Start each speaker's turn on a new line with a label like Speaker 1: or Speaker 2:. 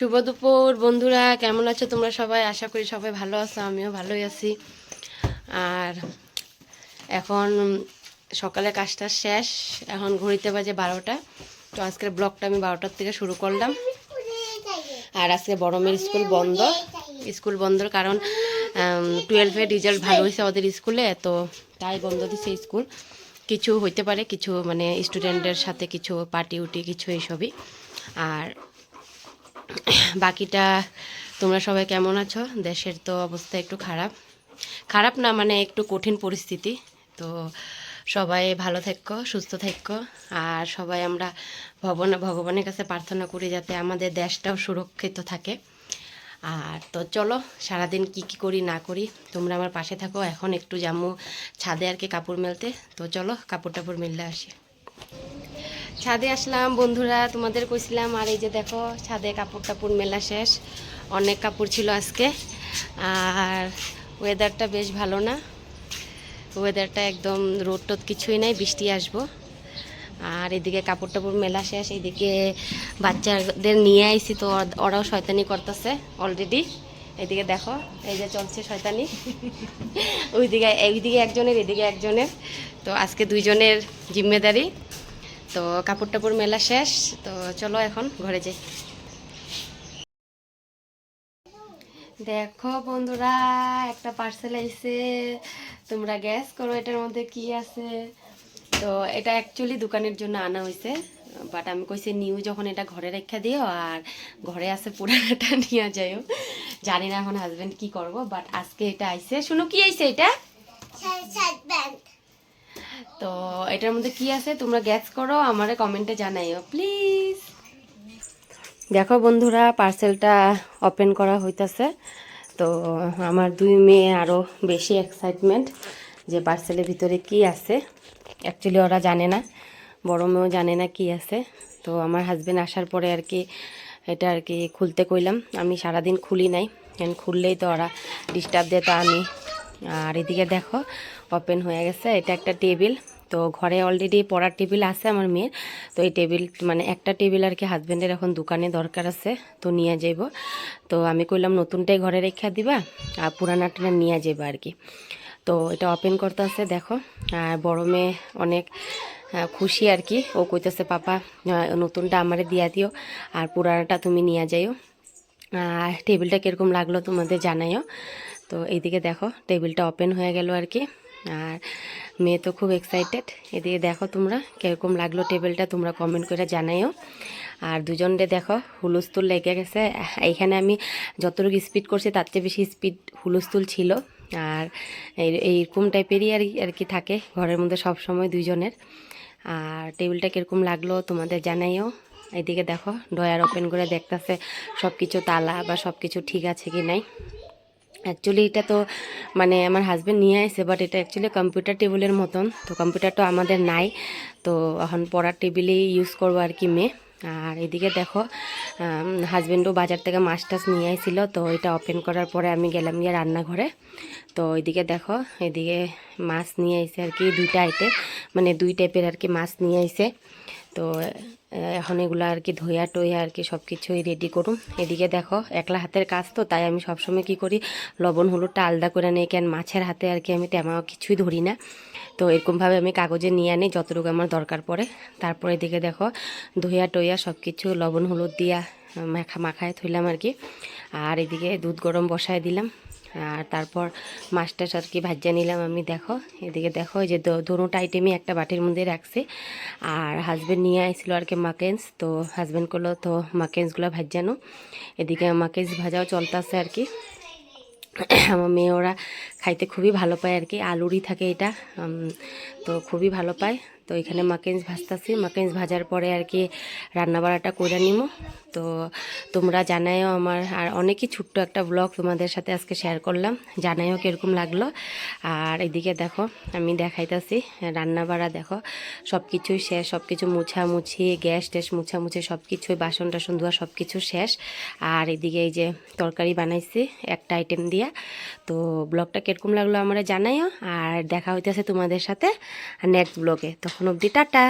Speaker 1: শুভ দুপুর, বন্ধুরা। কেমন আছো তোমরা সবাই? আশা করি সবাই ভালো আছো, আমিও ভালোই আছি। আর এখন সকালে কাজটা শেষ। এখন ঘড়িতে বাজে বারোটা। তো আজকের ব্লগটা আমি বারোটার থেকে শুরু করলাম। আর আজকে বড় মেয়ের স্কুল বন্ধ। স্কুল বন্ধর কারণ টুয়েলভের রেজাল্ট ভালো হয়েছে ওদের স্কুলে, তো তাই বন্ধ দিছে স্কুল। কিছু হইতে পারে, কিছু মানে স্টুডেন্টের সাথে কিছু পার্টি উটি কিছু এইসবই আর বাকিটা তোমরা সবাই কেমন আছো? দেশের তো অবস্থা একটু খারাপ। খারাপ না মানে একটু কঠিন পরিস্থিতি। তো সবাই ভালো থাকো, সুস্থ থাকো। আর সবাই আমরা ভগবান ভগবানের কাছে প্রার্থনা করি যাতে আমাদের দেশটাও সুরক্ষিত থাকে। আর তো চলো, সারাদিন কি কি করি, না করি, তোমরা আমার পাশে থাকো। এখন একটু জামু ছাদে আর কি কাপড় মেলতে। তো চলো কাপড় টাপড় মেললে আসি। ছাদে আসলাম, বন্ধুরা, তোমাদের কইছিলাম, আর এই যে দেখো, ছাদে কাপড় টাপড় মেলা শেষ, অনেক কাপড় ছিল আজকে, আর ওয়েদারটা বেশ ভালো না ওয়েদারটা একদম রোদ টোদ কিছুই নাই, বৃষ্টি আসব, আর এদিকে কাপড় টাপড় মেলা শেষ, এদিকে বাচ্চাদের নিয়ে আইছি তো ওরাও শয়তানি করতেছে অলরেডি এদিকে দেখো, এই যে চলছে শয়তানি, ওইদিকে, এইদিকে একজনের, এদিকে একজনের, তো আজকে দুইজনের জিম্মেদারি তো কাপড় টাপড় মেলা শেষ, তো চলো এখন ঘরে যাই। দেখো বন্ধুরা, একটা পার্সেল আইছে। তোমরা গ্যাস করো এটার মধ্যে কি আছে। তো এটা অ্যাকচুয়ালি দোকানের জন্য আনা হয়েছে বাট আমি কইছি নিউ যখন এটা ঘরে রেখা দিও, আর ঘরে আছে পুরানোটা নিয়ে যাইও। জানি না এখন হাজবেন্ড কি করব বাট আজকে এটা আইছে। শুনো কি আইছে এটা? তো এটার মধ্যে কি আছে? তোমরা গ্যাস করো, আমারে কমেন্টে জানাইও প্লিজ দেখো বন্ধুরা পার্সেলটা ওপেন করা হইতাছে। তো আমার দুই মেয়ে আরও বেশি এক্সাইটমেন্ট যে পার্সেলের ভিতরে কি আছে। অ্যাকচুয়ালি ওরা জানে না, বড় মেয়েও জানে না কি আছে। তো আমার হাজবেন্ড আসার পরে আর কি, এটা আর কি খুলতে কইলাম। আমি সারাদিন খুলি নাই কারণ খুললেই তো ওরা ডিস্টার্ব দেয়, তো আমি আর এদিকে দেখো ওপেন হয়ে গেছে। এটা একটা টেবিল। তো ঘরে অলরেডি পড়ার টেবিল আছে আমার মেয়ের। তো এই টেবিল মানে একটা টেবিল আর কি হাজব্যান্ডের এখন দোকানে দরকার আছে, তো নিয়ে যাইব। তো আমি কইলাম, নতুনটাই ঘরে রেখা দিবা, আর পুরানাটা নিয়ে যাইবা আর কি। তো এটা ওপেন করতে আছে, দেখো। আর বড় মেয়ে অনেক খুশি আর কি। ও কইতেছে, পাপা নতুনটা আমারে দিয়া দিও, আর পুরানাটা তুমি নিয়ে যাইও। আর টেবিলটা কীরকম লাগল তোমাদের জানাইও। তো এইদিকে দেখো টেবিলটা ওপেন হয়ে গেল আর কি। আর মেয়ে তো খুব এক্সাইটেড এদিকে দেখো তোমরা কীরকম লাগল টেবিলটা, তোমরা কমেন্ট করে জানাইও। আর দুজনরে দেখো হুলস্থুল লেগে গেছে। এইখানে আমি যতটুকু স্পিড করছি, তার চেয়ে বেশি স্পিড হুলস্থুল ছিল। আর এই- এইরকম টাইপেরই আর আর কি থাকে ঘরের মধ্যে সব সময় দুইজনের। আর টেবিলটা কীরকম লাগল তোমাদের জানাইও। এদিকে দেখো ডয়ার ওপেন করে দেখতেছে সব কিছু তালা বা সব কিছু ঠিক আছে কি নাই। অ্যাকচুয়ালি এটা তো মানে আমার হাজব্যান্ড নিয়ে আসে বাট এটা অ্যাকচুয়ালি কম্পিউটার টেবিলের মতন। তো কম্পিউটার তো আমাদের নাই। তো এখন পড়ার টেবিলেই ইউজ করব আর কি মেয়ে। আর এদিকে দেখো হাজব্যান্ডও বাজার থেকে মাছ টাছ নিয়ে আইছিল, তো এটা ওপেন করার পরে আমি গেলাম গিয়ে রান্নাঘরে। তো এদিকে দেখো, এদিকে মাছ নিয়ে আইছে আর কি, দুইটা আইটেম মানে দুই টাইপের আর কি মাছ নিয়ে আইছে। তো এখন এগুলো আর কি ধোয়া টইয়া আর কি সব কিছুই রেডি করুন এদিকে দেখো, একলা হাতের কাজ তো, তাই আমি সবসময় কি করি, লবণ, হলুদটা আলাদা করে নিই, কেন মাছের হাতে আর কি আমি তেমা কিছুই ধরি না। তো এরকমভাবে আমি কাগজে নিয়ে আনি যতটুকু আমার দরকার পড়ে। তারপরে এদিকে দেখো ধুইয়া টইয়া সব কিছু লবণ, হলুদ দিয়া মাখা, মাখায় থইলাম আর কি। আর এদিকে দুধ গরম বসায় দিলাম। আর তারপর মাছটা আর কি ভাজা নিলাম আমি, দেখো। এদিকে দেখো যে দোনোটা আইটেমই একটা বাটির মধ্যে রাখছি। আর হাজব্যান্ড নিয়ে আসছিল আর কি মাকেন্স তো হাজব্যান্ড করল, তো মাকেন্সগুলো ভাজানো। এদিকে মাকেন্স ভাজাও চলতেছে আর কি। আমার মেয়ে ওরা খাইতে খুবই ভালো পায় আর কি। আলুরই থাকে এটা। তো খুবই ভালো পায়। তো এখানে মাকেন্স ভাজতাছি। মাকেন্স ভাজার পরে আর কি রান্নাবাড়াটা করে নিমো। তো তোমরা জানাইও আমার আর অনেকই ছোট্ট একটা ব্লগ তোমাদের সাথে আজকে শেয়ার করলাম। জানাইও কীরকম লাগল। আর এদিকে দেখো, আমি দেখাইতাছি রান্নাবাড়া দেখো। সব কিছুই শেষ সব কিছু মুছামুছি, গ্যাস ট্যাস মুছামুছি সব কিছুই বাসন টাসন ধোয়া সব কিছু শেষ। আর এদিকে এই যে তরকারি বানাইছি একটা আইটেম দিয়া। তো ব্লগটা কীরকম লাগল আমরা জানাইও আর দেখা হইতেছে তোমাদের সাথে নেক্সট ব্লগে। তখন অব্দি টাটা।